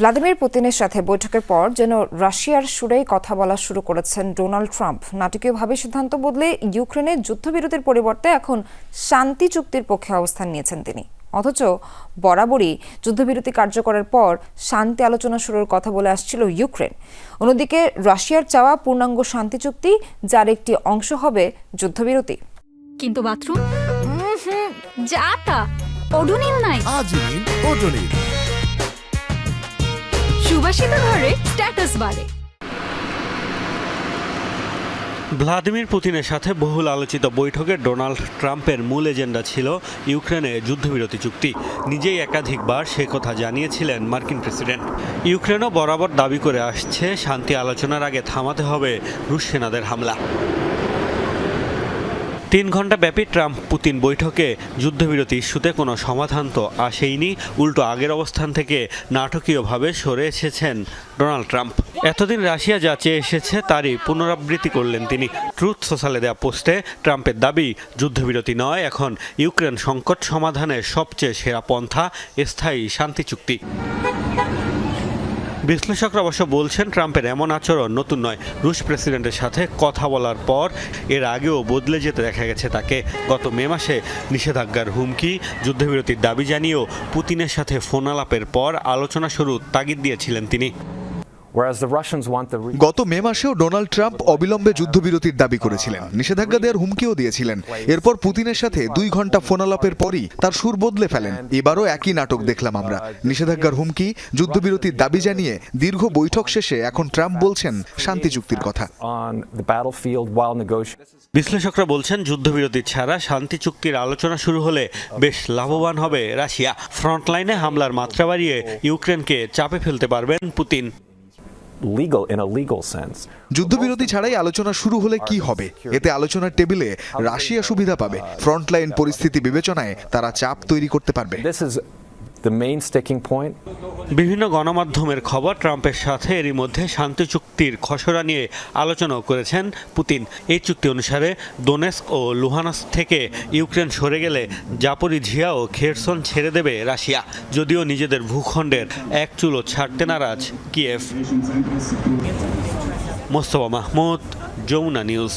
Vladimir পুতিনের সাথে বৈঠকের পর যেন রাশিয়ার সুরেই কথা বলা শুরু করেছেন ডোনাল্ড ট্রাম্প। নাটকীয়ভাবে সিদ্ধান্ত বদলে ইউক্রেনের যুদ্ধবিরতির পরিবর্তে এখন শান্তি চুক্তির পক্ষে অবস্থান নিয়েছেন তিনি। অথচ বরাবরই যুদ্ধবিরতি কার্যকরের পর শান্তি আলোচনা শুরুর কথা বলে আসছিল ইউক্রেন। অন্যদিকে রাশিয়ার চাওয়া পূর্ণাঙ্গ শান্তি চুক্তি যার একটি অংশ হবে যুদ্ধবিরতি। কিন্তু বাথরুম? যা তা। ওডোনিল নাই। আজই নিন ওডোনিল সুবাসিত ঘরে স্ট্যাটাস বাড়ে। ভ্লাদিমির পুতিনের সাথে বহুল আলোচিত বৈঠকে ডোনাল্ড ট্রাম্পের মূল এজেন্ডা ছিল ইউক্রেনে যুদ্ধবিরতি চুক্তি। নিজেই একাধিকবার সে কথা জানিয়েছিলেন মার্কিন প্রেসিডেন্ট। ইউক্রেনও বরাবর দাবি করে আসছে, শান্তি আলোচনার আগে থামাতে হবে রুশ সেনাদের হামলা। তিন ঘণ্টা ব্যাপী ট্রাম্প পুতিন বৈঠকে যুদ্ধবিরতি ইস্যুতে কোনো সমাধান তো আসেইনি। উল্টো আগের অবস্থান থেকে নাটকীয়ভাবে সরে এসেছেন ডোনাল্ড ট্রাম্প। এতদিন রাশিয়া যা চেয়ে এসেছে তারই পুনরাবৃত্তি করলেন তিনি। ট্রুথ সোশ্যালে দেওয়া পোস্টে ট্রাম্পের দাবি, যুদ্ধবিরতি নয়, এখন ইউক্রেন সংকট সমাধানের সবচেয়ে সেরা পন্থা, স্থায়ী শান্তি চুক্তি। বিশ্লেষকরা অবশ্য বলছেন, ট্রাম্পের এমন আচরণ নতুন নয়। রুশ প্রেসিডেন্টের সাথে কথা বলার পর এর আগেও বদলে যেতে দেখা গেছে তাকে। গত মে মাসে নিষেধাজ্ঞার হুমকি, যুদ্ধবিরতির দাবি জানিয়েও পুতিনের সাথে ফোন আলাপের পর আলোচনা শুরু তাগিদ দিয়েছিলেন তিনি। গত মে মাসেও ডোনাল্ড ট্রাম্প অবিলম্বে যুদ্ধবিরতির দাবি করেছিলেন। নিষেধাজ্ঞা দেওয়ার হুমকিও দিয়েছিলেন। এরপর পুতিনের সাথে দুই ঘণ্টা ফোনালাপের পরই তার সুর বদলে ফেলেন। এবারও একই নাটক দেখলাম আমরা। নিষেধাজ্ঞার হুমকি যুদ্ধবিরতির দাবি জানিয়ে দীর্ঘ বৈঠক শেষে এখন ট্রাম্প বলছেন শান্তি চুক্তির কথা. বিশ্লেষকরা বলছেন যুদ্ধবিরতি ছাড়া শান্তি চুক্তির আলোচনা শুরু হলে বেশ লাভবান হবে রাশিয়া। ফ্রন্টলাইনে হামলার মাত্রা বাড়িয়ে ইউক্রেনকে চাপে ফেলতে পারবেন Putin. Legal in a legal sense. যুদ্ধবিরতি ছাড়াই আলোচনা শুরু হলে কি হবে? এতে আলোচনার টেবিলে রাশিয়া সুবিধা পাবে। ফ্রন্টলাইন পরিস্থিতি বিবেচনায় তারা চাপ তৈরি করতে পারবে। বিভিন্ন গণমাধ্যমের খবর ট্রাম্পের সাথে এরই মধ্যে শান্তি চুক্তির খসড়া নিয়ে আলোচনাও করেছেন পুতিন। এই চুক্তি অনুসারে দোনেস্ক ও লুহানস্ক থেকে ইউক্রেন সরে গেলে জাপরিঝিয়া ও খেরসন ছেড়ে দেবে রাশিয়া, যদিও নিজেদের ভূখণ্ডের এক চুলো ছাড়তে নারাজ কিয়েভ। মোস্তফা মাহমুদ, যমুনা নিউজ।